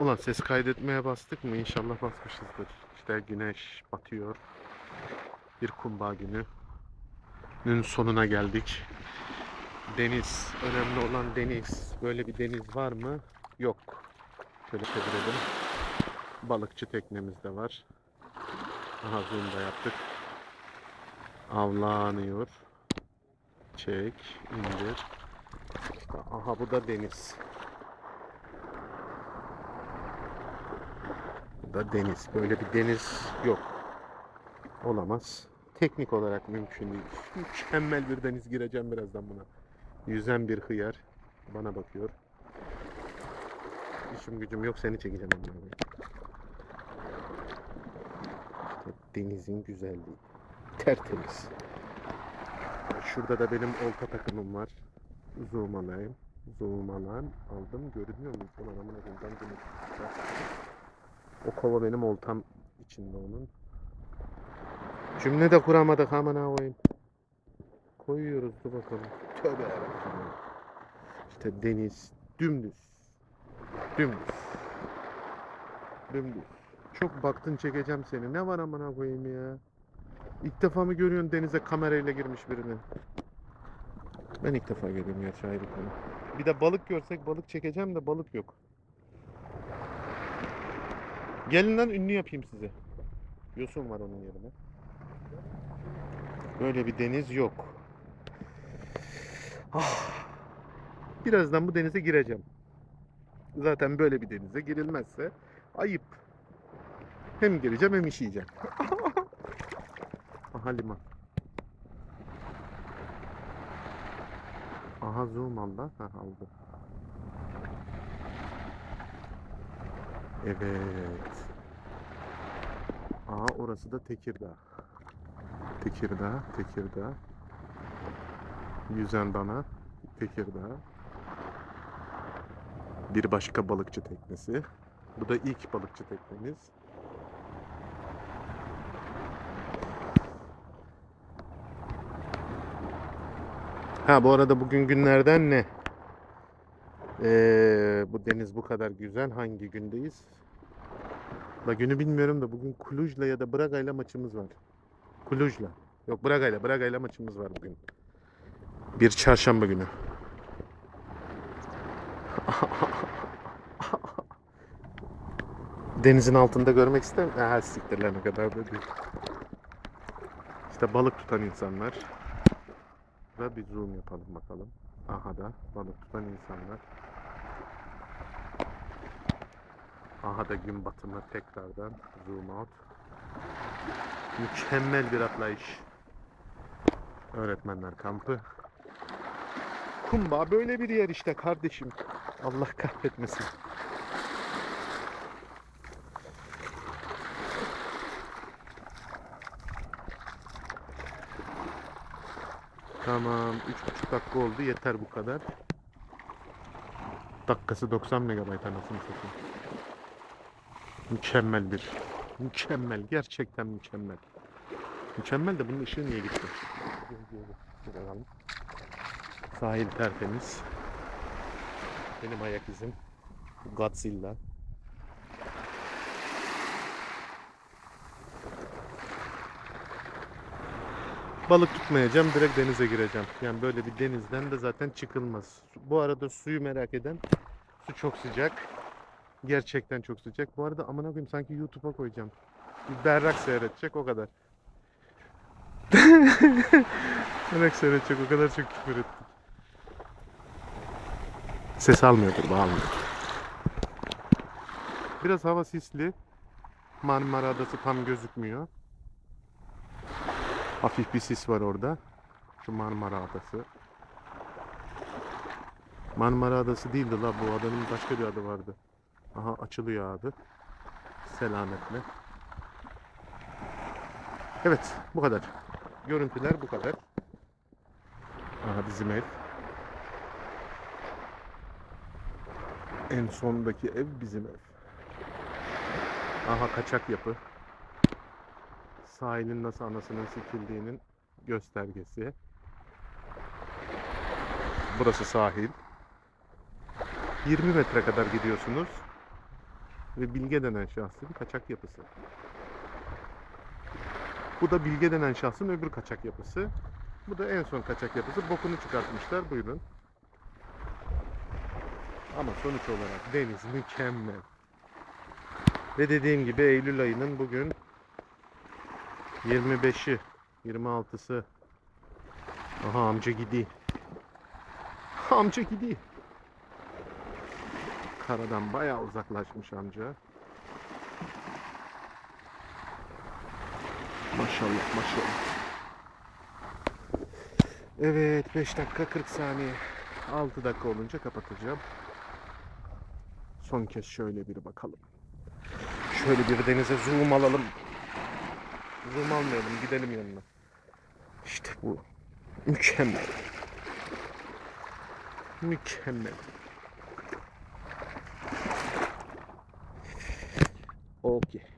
Ulan ses kaydetmeye bastık mı? İnşallah basmışızdır. İşte güneş batıyor. Bir kumbağa gününün sonuna geldik. Deniz. Önemli olan deniz. Böyle bir deniz var mı? Yok. Şöyle çevirelim. Balıkçı teknemiz de var. Aha zoom da yaptık. Avlanıyor. Çek, indir. Aha bu da deniz. Da deniz. Böyle bir deniz yok. Olamaz. Teknik olarak mümkün değil. Mükemmel bir deniz gireceğim birazdan buna. Yüzen bir hıyar bana bakıyor. İşim gücüm yok seni çekeceğim koyayım. İşte denizin güzelliği. Tertemiz. Şurada da benim olta takımım var. Zoom alayım. Zoom alan aldım. Görünüyor mu? Ulan amına koyayım ben bunu O kova benim oltam içinde onun. Cümle de kuramadık amına koyayım. Koyuyoruz dur bakalım. Tövbe yarabbim. İşte deniz dümdüz. Dümdüz. Dümdüz. Çok baktın çekeceğim seni. Ne var amına koyayım ya? İlk defa mı görüyorsun denize kamerayla girmiş birini? Ben ilk defa görüyorum gerçi ayrı konu. Bir de balık görsek balık çekeceğim de balık yok. Gelin lan ünlü yapayım size. Yosun var onun yerine. Böyle bir deniz yok. Ah. Birazdan bu denize gireceğim. Zaten böyle bir denize girilmezse ayıp. Hem gireceğim hem işeyeceğim. Aha liman. Aha zoom al da. Ha aldı. Evet. Aha orası da Tekirdağ. Tekirdağ, Tekirdağ. Yüzen bana. Tekirdağ. Bir başka balıkçı teknesi. Bu da ilk balıkçı teknemiz. Ha bu arada bugün günlerden ne? Ee, bu deniz bu kadar güzel. Hangi gündeyiz? La günü bilmiyorum da bugün Kuluj'la ya da Braga'yla maçımız var. Kuluj'la. Yok Braga'yla. Braga'yla maçımız var bugün. Bir çarşamba günü. Denizin altında görmek ister misin? Ha siktir lan o kadar da değil. İşte balık tutan insanlar. Da bir zoom yapalım bakalım. Aha da balık tutan insanlar. Aha da gün batımı tekrardan zoom out. Mükemmel bir atlayış. Öğretmenler kampı. Kumba böyle bir yer işte kardeşim. Allah kahretmesin. Tamam. 3,5 dakika oldu. Yeter bu kadar. Dakikası 90 megabayt anasını satayım. Mükemmel bir. Mükemmel. Gerçekten mükemmel. Mükemmel de bunun ışığı niye gitti? Sahil tertemiz. Benim ayak izim. Godzilla. Balık tutmayacağım, direkt denize gireceğim. Yani böyle bir denizden de zaten çıkılmaz. Bu arada suyu merak eden, su çok sıcak. Gerçekten çok sıcak. Bu arada amına koyayım sanki YouTube'a koyacağım. Bir berrak seyredecek o kadar. berrak seyredecek o kadar çok küfür ettik. Ses almıyordur, bağlamıyor. Biraz hava sisli. Marmara Adası tam gözükmüyor. Hafif bir sis var orada. Şu Marmara Adası. Marmara Adası değildi la bu adanın başka bir adı vardı. Aha açılıyor abi. Selametle. Evet bu kadar. Görüntüler bu kadar. Aha bizim ev. En sondaki ev bizim ev. Aha kaçak yapı. Sahilin nasıl anasının sikildiğinin göstergesi. Burası sahil. 20 metre kadar gidiyorsunuz. Ve Bilge denen şahsın kaçak yapısı. Bu da Bilge denen şahsın öbür kaçak yapısı. Bu da en son kaçak yapısı. Bokunu çıkartmışlar. Buyurun. Ama sonuç olarak deniz mükemmel. Ve dediğim gibi Eylül ayının bugün 25'i 26'sı Aha amca gidiyor. Amca gidiyor. Karadan bayağı uzaklaşmış amca. Maşallah maşallah. Evet 5 dakika 40 saniye. 6 dakika olunca kapatacağım. Son kez şöyle bir bakalım. Şöyle bir denize zoom alalım. Zoom almayalım gidelim yanına. İşte bu. Mükemmel. Mükemmel. Ok.